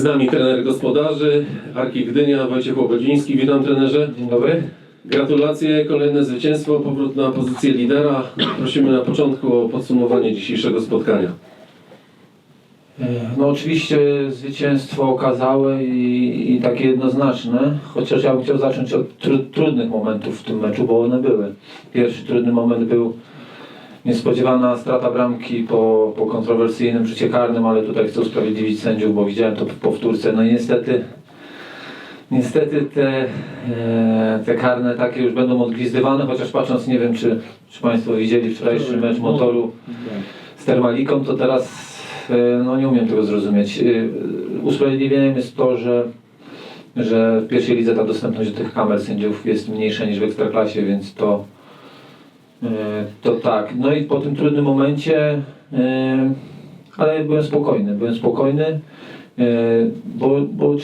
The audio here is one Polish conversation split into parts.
Z nami trener gospodarzy Arki Gdynia, Wojciech Łogodziński. Witam trenerze. Dzień dobry. Gratulacje, kolejne zwycięstwo, powrót na pozycję lidera. Prosimy na początku o podsumowanie dzisiejszego spotkania. No oczywiście zwycięstwo okazałe i, i takie jednoznaczne, chociaż ja bym chciał zacząć od tru, trudnych momentów w tym meczu, bo one były. Pierwszy trudny moment był niespodziewana strata bramki po, po kontrowersyjnym rzucie karnym, ale tutaj chcę usprawiedliwić sędziów, bo widziałem to w powtórce. No niestety Niestety te, e, te karne takie już będą odgwizdywane, chociaż patrząc, nie wiem czy, czy Państwo widzieli wczorajszy mecz motoru z Termaliką, to teraz e, no nie umiem tego zrozumieć. E, Usprawiedliwieniem jest to, że, że w pierwszej lidze ta dostępność do tych kamer sędziów jest mniejsza niż w Ekstraklasie, więc to, to tak. No i po tym trudnym momencie, e, ale byłem spokojny, byłem spokojny. E, Bo, bo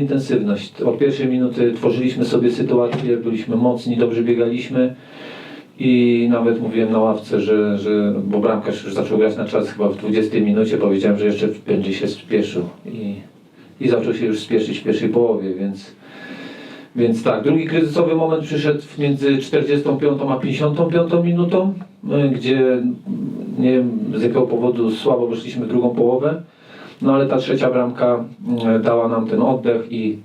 intensywność. Od pierwszej minuty tworzyliśmy sobie sytuację, byliśmy mocni, dobrze biegaliśmy i nawet mówiłem na ławce, że, że bo bramkarz już zaczął grać na czas chyba w 20 minucie, powiedziałem, że jeszcze będzie się spieszył i, i zaczął się już spieszyć w pierwszej połowie, więc, więc tak, drugi kryzysowy moment przyszedł między 45 a 55 minutą, e, gdzie nie wiem z jakiego powodu słabo wyszliśmy drugą połowę. No ale ta trzecia bramka mm, dała nam ten oddech i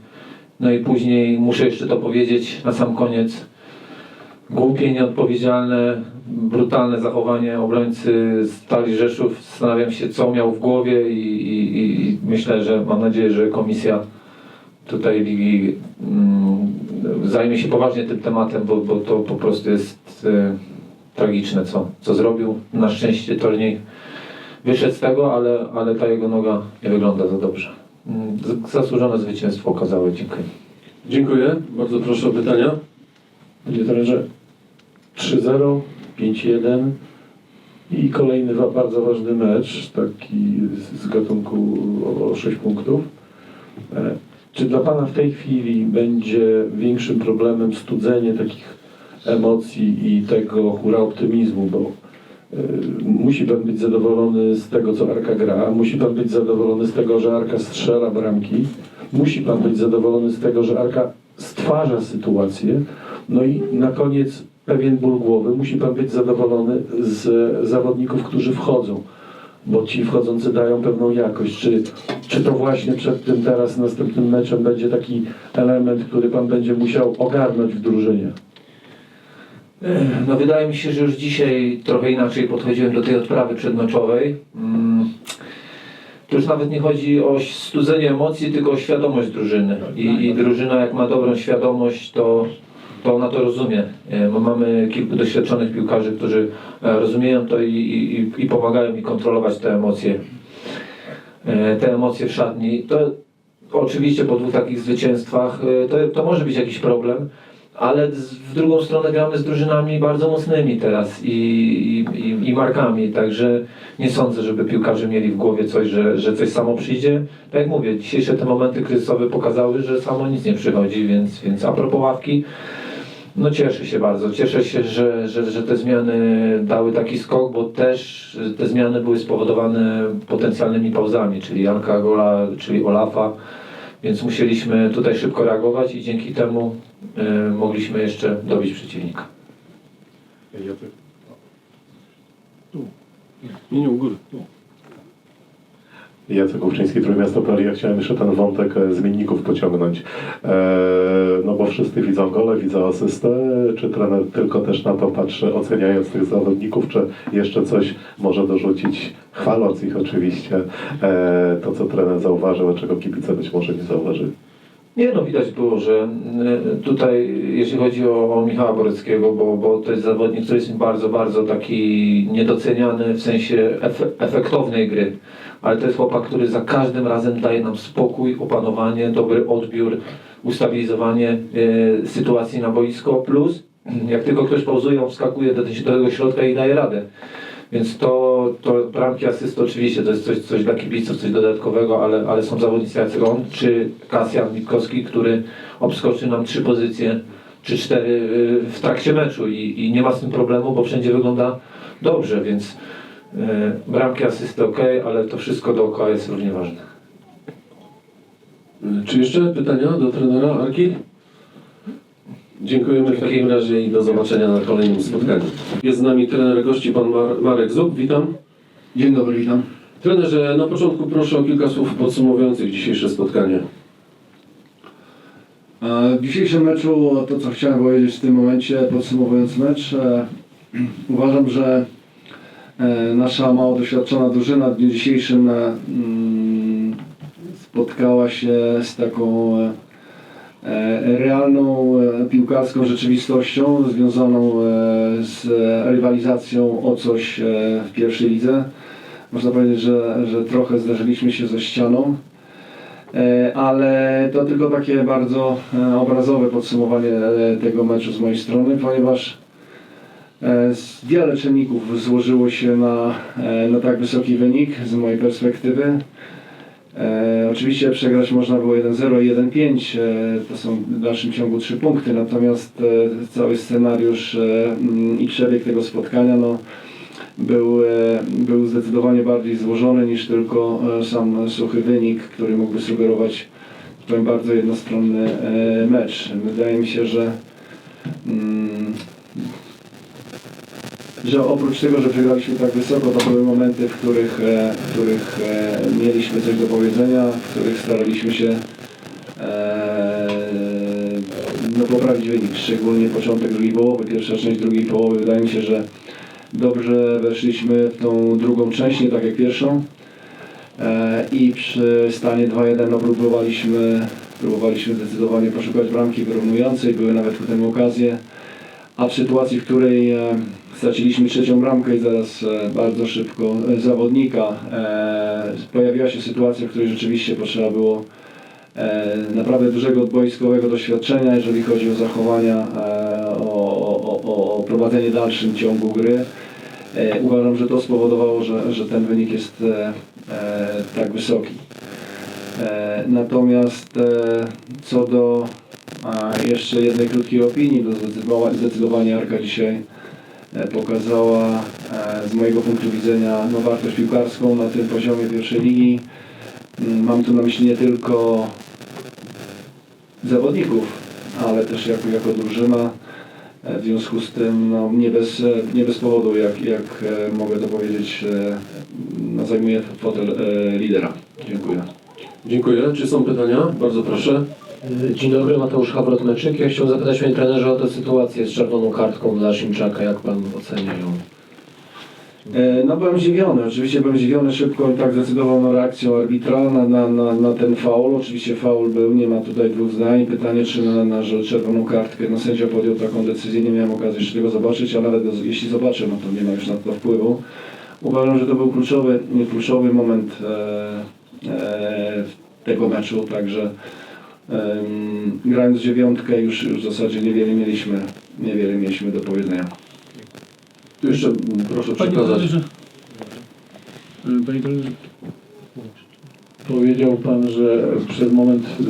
no i później muszę jeszcze to powiedzieć na sam koniec. Głupie, nieodpowiedzialne, brutalne zachowanie obrońcy Stali Rzeszów. Zastanawiam się, co miał w głowie i, i, i myślę, że mam nadzieję, że komisja tutaj ligi mm, zajmie się poważnie tym tematem, bo, bo to po prostu jest e, tragiczne, co, co zrobił. Na szczęście turniej wyszedł z tego, ale, ale ta jego noga nie wygląda za dobrze. Mm, Zasłużone zwycięstwo okazało. Dziękuję. Dziękuję. Bardzo proszę o pytania. Panie trenerze, 3-0, 5-1 i kolejny bardzo ważny mecz, taki z- z gatunku o, o 6 punktów. Czy dla Pana w tej chwili będzie większym problemem studzenie takich emocji i tego hura optymizmu, bo e, musi Pan być zadowolony z tego, co Arka gra, musi Pan być zadowolony z tego, że Arka strzela bramki, musi Pan być zadowolony z tego, że Arka stwarza sytuację, no i na koniec pewien ból głowy. Musi Pan być zadowolony z zawodników, którzy wchodzą, bo ci wchodzący dają pewną jakość. Czy, czy to właśnie przed tym teraz następnym meczem będzie taki element, który Pan będzie musiał ogarnąć w drużynie? No wydaje mi się, że już dzisiaj trochę inaczej podchodziłem do tej odprawy przedmeczowej. Mm, To już nawet nie chodzi o studzenie emocji, tylko o świadomość drużyny. I, i drużyna jak ma dobrą świadomość, to, to ona to rozumie. E, bo Mamy kilku doświadczonych piłkarzy, którzy e, rozumieją to i, i, i pomagają mi kontrolować te emocje. E, Te emocje w szatni. To oczywiście po dwóch takich zwycięstwach to, to może być jakiś problem. Ale w drugą stronę gramy z drużynami bardzo mocnymi teraz i, i, i markami, także nie sądzę, żeby piłkarze mieli w głowie coś, że, że coś samo przyjdzie. Tak jak mówię, dzisiejsze te momenty kryzysowe pokazały, że samo nic nie przychodzi, więc, więc a propos ławki, no cieszę się bardzo. Cieszę się, że, że, że te zmiany dały taki skok, bo też te zmiany były spowodowane potencjalnymi pauzami, czyli Janka Gola, czyli Olafa. Więc musieliśmy tutaj szybko reagować i dzięki temu y, mogliśmy jeszcze dobić przeciwnika. Nie, nie, u góry. Jacek Ówczyński, Trójmiasto.pl. Ja chciałem jeszcze ten wątek e, zmienników pociągnąć. E, no bo wszyscy widzą gole, widzą asystę. Czy trener tylko też na to patrzy, oceniając tych zawodników, czy jeszcze coś może dorzucić, chwaląc ich oczywiście, e, to co trener zauważył, a czego kibice być może nie zauważyli. Nie no, widać było, że y, tutaj, jeśli chodzi o, o Michała Boreckiego, bo, bo to jest zawodnik, który jest bardzo, bardzo taki niedoceniany w sensie efe, efektownej gry. Ale to jest chłopak, który za każdym razem daje nam spokój, opanowanie, dobry odbiór, ustabilizowanie y, sytuacji na boisko. Plus, jak tylko ktoś pauzuje, on wskakuje do, do tego środka i daje radę. Więc to, to bramki, asysty oczywiście to jest coś, coś dla kibiców, coś dodatkowego, ale, ale są zawodnicy jak on, czy Kasjan Witkowski, który obskoczy nam trzy pozycje, czy cztery y, w trakcie meczu i, i nie ma z tym problemu, bo wszędzie wygląda dobrze, więc y, bramki, asysty ok, ale to wszystko dookoła jest równie ważne. Y, Czy jeszcze pytania do trenera Arki? Dziękujemy w takim razie i do zobaczenia na kolejnym spotkaniu. Jest z nami trener gości, pan Mar Marek Zub. Witam. Dzień dobry, witam. Trenerze, na początku proszę o kilka słów podsumowujących dzisiejsze spotkanie. E, W dzisiejszym meczu to, co chciałem powiedzieć w tym momencie, podsumowując mecz, e, uważam, że e, nasza mało doświadczona drużyna w dniu dzisiejszym mm, spotkała się z taką realną e, piłkarską rzeczywistością związaną e, z rywalizacją o coś e, w pierwszej lidze. Można powiedzieć, że, że trochę zderzyliśmy się ze ścianą. E, ale to tylko takie bardzo e, obrazowe podsumowanie e, tego meczu z mojej strony, ponieważ e, wiele czynników złożyło się na, e, na tak wysoki wynik z mojej perspektywy. E, Oczywiście przegrać można było 1-0 i 1-5, e, to są w dalszym ciągu trzy punkty, natomiast e, cały scenariusz e, mm, i przebieg tego spotkania no, był, e, był zdecydowanie bardziej złożony niż tylko e, sam suchy wynik, który mógłby sugerować powiem, bardzo jednostronny e, mecz. Wydaje mi się, że mm, że oprócz tego, że wygraliśmy tak wysoko, to były momenty, w których, e, w których e, mieliśmy coś do powiedzenia, w których staraliśmy się e, no, poprawić wynik, szczególnie początek drugiej połowy, pierwsza część drugiej połowy. Wydaje mi się, że dobrze weszliśmy w tą drugą część, nie tak jak pierwszą. I przy stanie 2-1 no, próbowaliśmy, próbowaliśmy zdecydowanie poszukać bramki wyrównującej, były nawet ku temu okazje. A w sytuacji, w której e, straciliśmy trzecią bramkę i zaraz e, bardzo szybko e, zawodnika, pojawiła się sytuacja, w której rzeczywiście potrzeba było naprawdę dużego boiskowego doświadczenia, jeżeli chodzi o zachowania, o, o, o, o prowadzenie dalszym ciągu gry. Uważam, że to spowodowało, że, że ten wynik jest tak wysoki. Natomiast co do a, jeszcze jednej krótkiej opinii, zdecydowa- zdecydowanie Arka dzisiaj e, pokazała e, z mojego punktu widzenia no, wartość piłkarską na tym poziomie pierwszej ligi. Mm, Mam tu na myśli nie tylko zawodników, ale też jako, jako drużyna. E, W związku z tym no, nie, bez, nie bez powodu, jak, jak mogę to powiedzieć, no, zajmuję fotel lidera. Dziękuję. Dziękuję. Czy są pytania? Bardzo proszę. Dzień dobry, Mateusz Hawrot-Meczyk. Ja chciałem zapytać Panie Trenerze o tę sytuację z czerwoną kartką dla Szymczaka. Jak Pan ocenia ją? E, No byłem zdziwiony, oczywiście byłem zdziwiony szybko i tak zdecydowaną reakcją arbitra na, na, na, na ten faul. Oczywiście faul był, nie ma tutaj dwóch zdań. Pytanie czy na, na czerwoną kartkę, no sędzia podjął taką decyzję, nie miałem okazji jeszcze tego zobaczyć, a nawet jeśli zobaczę, no to nie ma już na to wpływu. Uważam, że to był kluczowy, kluczowy moment e, e, tego meczu, także em, grając dziewiątkę już, już w zasadzie niewiele mieliśmy, niewiele mieliśmy do powiedzenia. Tu jeszcze mm, proszę przekazać. y, panie trenerze, powiedział Pan, że przez moment y,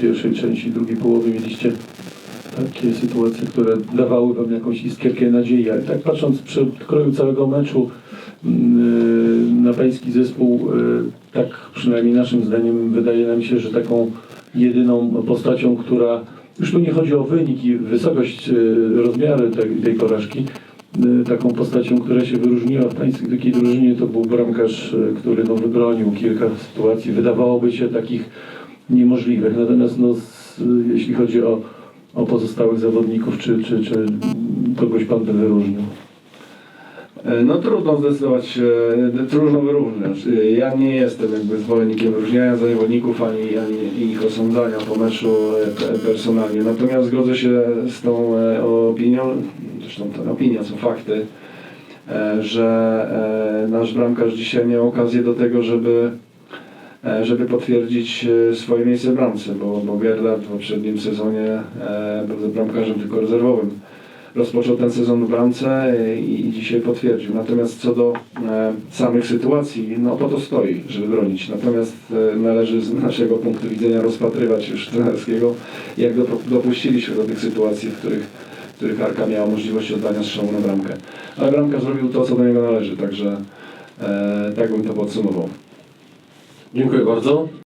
pierwszej części drugiej połowy mieliście takie sytuacje, które dawały Wam jakąś iskierkę nadziei, ale tak patrząc przy kroju całego meczu y, na Pański zespół, y, tak przynajmniej naszym zdaniem wydaje nam się, że taką jedyną postacią, która już tu nie chodzi o wynik i wysokość, y, rozmiary tej, tej porażki, y, taką postacią, która się wyróżniła w pańskiej drużynie, to był bramkarz, y, który no, wybronił kilka sytuacji, wydawałoby się takich niemożliwych. Natomiast no, z, jeśli chodzi o, o pozostałych zawodników, czy, czy, czy kogoś pan by wyróżnił? E, No trudno zdecydować, e, trudno wyróżniać. E, Ja nie jestem jakby zwolennikiem wyróżniania zawodników ani, ani ich osądzania po meczu pe- personalnie. Natomiast zgodzę się z tą opinią, zresztą to opinia, są fakty, że nasz bramkarz dzisiaj miał okazję do tego, żeby żeby potwierdzić swoje miejsce w bramce, bo, bo Gerlach w poprzednim sezonie był bramkarzem tylko rezerwowym rozpoczął ten sezon w bramce i, i dzisiaj potwierdził. Natomiast co do e, samych sytuacji, no po to stoi, żeby bronić. Natomiast e, należy z naszego punktu widzenia rozpatrywać już trenerskiego, jak do, dopuściliśmy do tych sytuacji, w których, w których Arka miała możliwość oddania strzału na bramkę. Ale bramka zrobił to, co do niego należy, także e, tak bym to podsumował. Dziękuję bardzo.